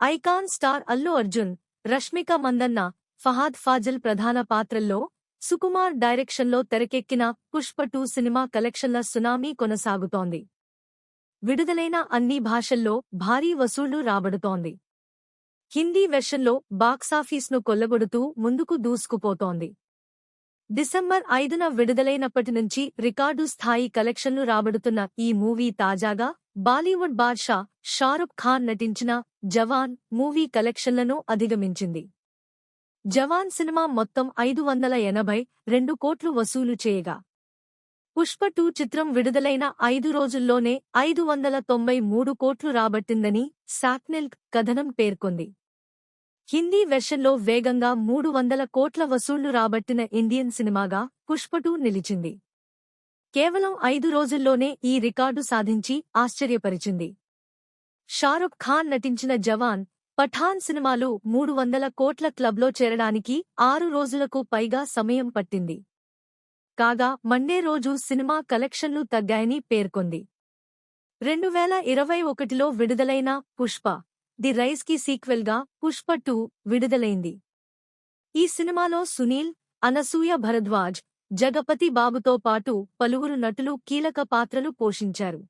Icon star Allu Arjun Rashmika Mandanna Fahadh Faasil ప్రధాన పాత్రల్లో సుకుమార్ డైరెక్షన్లో తెరకెక్కిన పుష్ప టూ సినిమా కలెక్షన్ల సునామీ కొనసాగుతోంది. విడుదలైన అన్ని భాషల్లో భారీ వసూళ్ళు రాబడుతోంది. హిందీ వెర్షన్లో బాక్సాఫీస్ను కొల్లగొడుతూ ముందుకు దూసుకుపోతోంది. డిసెంబర్ ఐదున విడుదలైనప్పటి నుంచి రికార్డు స్థాయి కలెక్షన్లు రాబడుతున్న ఈ మూవీ తాజాగా బాలీవుడ్ బాద్షా షారుఖ్ ఖాన్ నటించిన జవాన్ మూవీ కలెక్షన్లను అధిగమించింది. జవాన్ సినిమా మొత్తం ఐదు వందల ఎనభై రెండు కోట్లు వసూలు చేయగా పుష్ప టూ చిత్రం విడుదలైన ఐదు రోజుల్లోనే ఐదు వందల తొంభై మూడు కోట్లు రాబట్టిందని సాక్నెల్ కథనం పేర్కొంది. హిందీ వెర్షన్లో వేగంగా మూడు వందల కోట్ల వసూళ్ళు రాబట్టిన ఇండియన్ సినిమాగా పుష్పటూ నిలిచింది. కేవలం ఐదు రోజుల్లోనే ఈ రికార్డు సాధించి ఆశ్చర్యపరిచింది. షారుఖ్ ఖాన్ నటించిన జవాన్ పఠాన్ సినిమాలు మూడు వందల కోట్ల క్లబ్లో చేరడానికి ఆరు రోజులకు పైగా సమయం పట్టింది. కాగా మండే రోజు సినిమా కలెక్షన్లు తగ్గాయని పేర్కొంది. రెండు వేల ఇరవై ఒకటిలో విడుదలైన పుష్ప ది రైస్కి సీక్వెల్గా పుష్ప టూ విడుదలైంది. ఈ సినిమాలో సునీల్ అనసూయ భరద్వాజ్ జగపతి బాబుతో పాటు పలువురు నటులు కీలక పాత్రలు పోషించారు.